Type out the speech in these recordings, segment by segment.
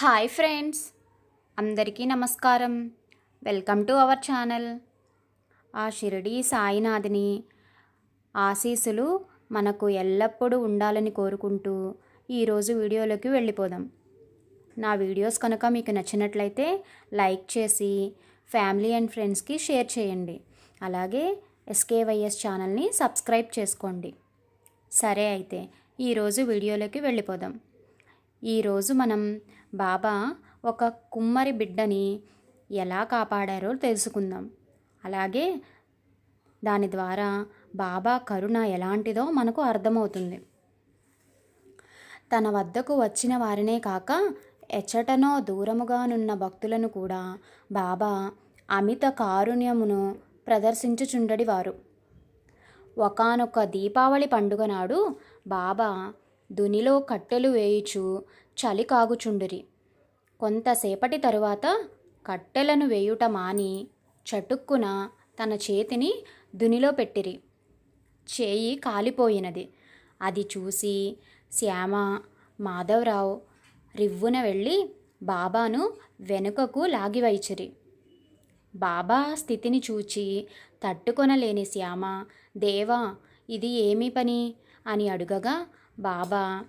Hi friends అందరికీ నమస్కారం. Welcome to our channel. ఆ షిరిడి సాయినాథిని ఆశీస్సులు మనకు ఎల్లప్పుడూ ఉండాలని కోరుకుంటూ ఈరోజు వీడియోలోకి వెళ్ళిపోదాం. నా వీడియోస్ కనుక మీకు నచ్చినట్లయితే లైక్ చేసి ఫ్యామిలీ అండ్ ఫ్రెండ్స్కి షేర్ చేయండి. అలాగే ఎస్కేవైఎస్ ఛానల్ని సబ్స్క్రైబ్ చేసుకోండి. సరే అయితే ఈరోజు వీడియోలోకి వెళ్ళిపోదాం. ఈరోజు మనం బాబా ఒక కుమ్మరి బిడ్డని ఎలా కాపాడారో తెలుసుకుందాం. అలాగే దాని ద్వారా బాబా కరుణ ఎలాంటిదో మనకు అర్థమవుతుంది. తన వద్దకు వచ్చిన వారినే కాక ఎచ్చటనో దూరముగానున్న భక్తులను కూడా బాబా అమిత కారుణ్యమును ప్రదర్శించుచుండడివారు. ఒకనొక ఒకానొక దీపావళి పండుగ నాడు బాబా దునిలో కట్టెలు వేయుచు చలి కాగుచుండిరి. కొంతసేపటి తరువాత కట్టెలను వేయుట మాని చటుక్కున తన చేతిని దునిలో పెట్టిరి. చేయి కాలిపోయినది. అది చూసి శ్యామ మాధవరావు రివ్వున వెళ్ళి బాబాను వెనుకకు లాగివైచిరి బాబా స్థితిని చూచి తట్టుకొనలేని శ్యామ దేవా ఇది ఏమి పని? అని అడుగగా బాబా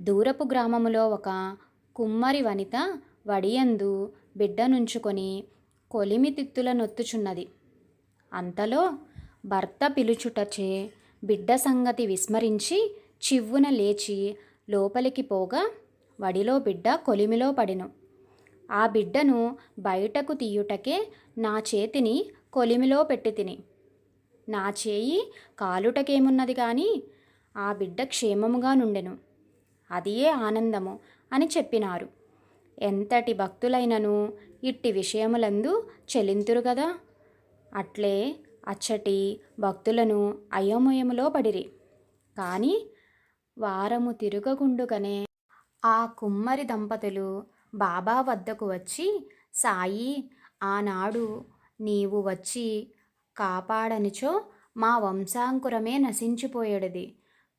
దూరపు గ్రామములో ఒక కుమ్మరి వనిత వడియందు బిడ్డనుంచుకొని కొలిమి తిత్తుల నొత్తుచున్నది. అంతలో భర్త పిలుచుటచే బిడ్డ సంగతి విస్మరించి చివ్వున లేచి లోపలికి పోగా వడిలో బిడ్డ కొలిమిలో పడెను. ఆ బిడ్డను బయటకు తీయుటకే నా చేతిని కొలిమిలో పెట్టి తిని. నా చేయి కాలుటకేమున్నది కానీ ఆ బిడ్డ క్షేమముగా నుండెను. అదియే ఆనందము అని చెప్పినారు. ఎంతటి భక్తులైనను ఇట్టి విషయములందు చెలింతురు కదా అట్లే అచ్చటి భక్తులను అయోమయములో పడిరి. కానీ వారము తిరుగకుండుకనే ఆ కుమ్మరి దంపతులు బాబా వద్దకు వచ్చి సాయి ఆనాడు నీవు వచ్చి కాపాడనిచో మా వంశాంకురమే నశించిపోయేడిది.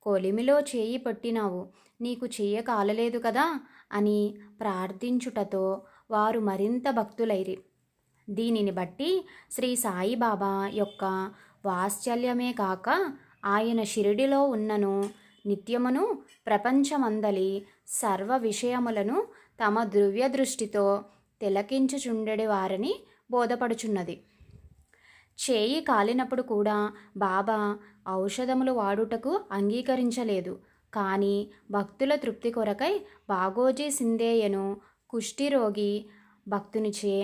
కొలిమిలో చేయి పట్టినావు. నీకు చెయ్య కాలలేదు కదా? అని ప్రార్థించుటతో వారు మరింత భక్తులైరి. దీనిని బట్టి శ్రీ సాయిబాబా యొక్క వాత్సల్యమే కాక ఆయన షిరిడిలో ఉన్నను నిత్యమును ప్రపంచమందలి సర్వ విషయములను తమ దివ్య దృష్టితో తిలకించుచుండెడి వారని బోధపడుచున్నది. చేయి కాలినప్పుడు కూడా బాబా ఔషధములు వాడుటకు అంగీకరించలేదు. కానీ భక్తుల తృప్తి కొరకై బాగోజీ సిందేయను కుష్ఠిరోగి భక్తునిచే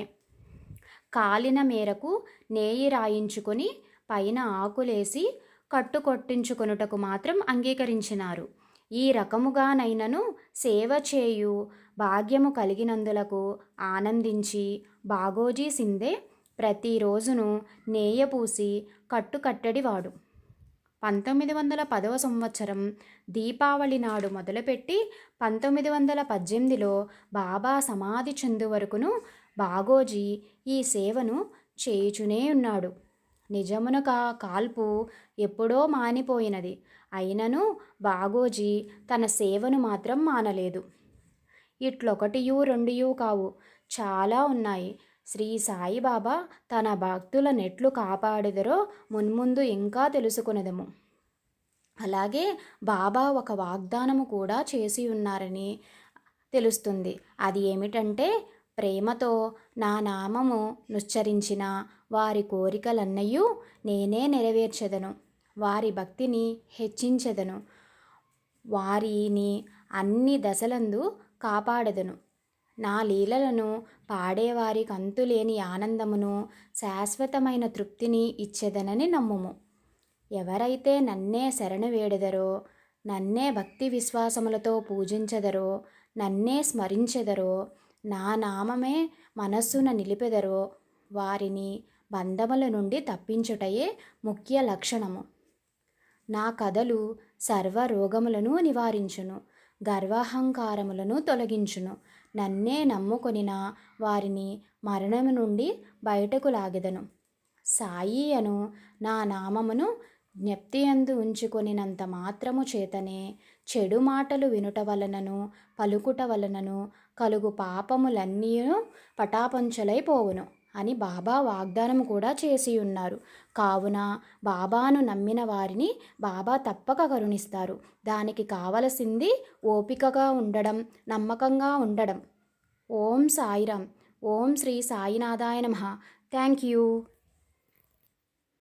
కాలిన మేరకు నేయి రాయించుకొని పైన ఆకులేసి కట్టు కొట్టించుకొనుటకు మాత్రం అంగీకరించినారు. ఈ రకముగానైనను సేవ చేయు భాగ్యము కలిగినందులకు ఆనందించి బాగోజీ సిందే ప్రతిరోజును నేయపూసి కట్టు కట్టడివాడు పంతొమ్మిది వందల పదవ సంవత్సరం దీపావళి నాడు మొదలుపెట్టి పంతొమ్మిది వందల పద్దెనిమిదిలో బాబా సమాధి చెందు వరకును బాగోజీ ఈ సేవను చేయుచునే ఉన్నాడు. నిజమున కా కాల్పు ఎప్పుడో మానిపోయినది. అయినను బాగోజీ తన సేవను మాత్రం మానలేదు. ఇట్లొకటియు రెండుయు కావు. చాలా ఉన్నాయి. శ్రీ సాయిబాబా తన భక్తుల నెట్లు కాపాడెదరో మున్ముందు ఇంకా తెలుసుకునేదము. అలాగే బాబా ఒక వాగ్దానము కూడా చేసి ఉన్నారని తెలుస్తుంది. అది ఏమిటంటే ప్రేమతో నా నామము నుచ్చరించిన వారి కోరికలన్నయూ నేనే నెరవేర్చెదను. వారి భక్తిని హెచ్చించెదను. వారిని అన్ని దశలందు కాపాడెదను. నా లీలలను పాడేవారికి అంతులేని ఆనందమును శాశ్వతమైన తృప్తిని ఇచ్చేదనని నమ్ముము. ఎవరైతే నన్నే శరణు వేడెదరో నన్నే భక్తి విశ్వాసములతో పూజించెదరో నన్నే స్మరించెదరో నా నామమే మనస్సున నిలిపెదరో వారిని బంధముల నుండి తప్పించుటయే ముఖ్య లక్షణము. నా కథలు సర్వ రోగములను నివారించును గర్వాహంకారములను తొలగించును నన్నే నమ్ముకొనిన వారిని మరణము నుండి బయటకు లాగెదను. సాయి అను నా నామమును జ్ఞప్తియందు ఉంచుకొనినంత మాత్రము చేతనే చెడు మాటలు వినుట వలనను పలుకుట వలనను కలుగు పాపములన్నీ పటాపంచలైపోవును అని బాబా వాగ్దానం కూడా చేసి ఉన్నారు కావున బాబాను నమ్మిన వారిని బాబా తప్పక కరుణిస్తారు. దానికి కావలసింది ఓపికగా ఉండడం నమ్మకంగా ఉండడం. ఓం సాయిరామ్. ఓం శ్రీ సాయినాథాయ నమ. Thank you.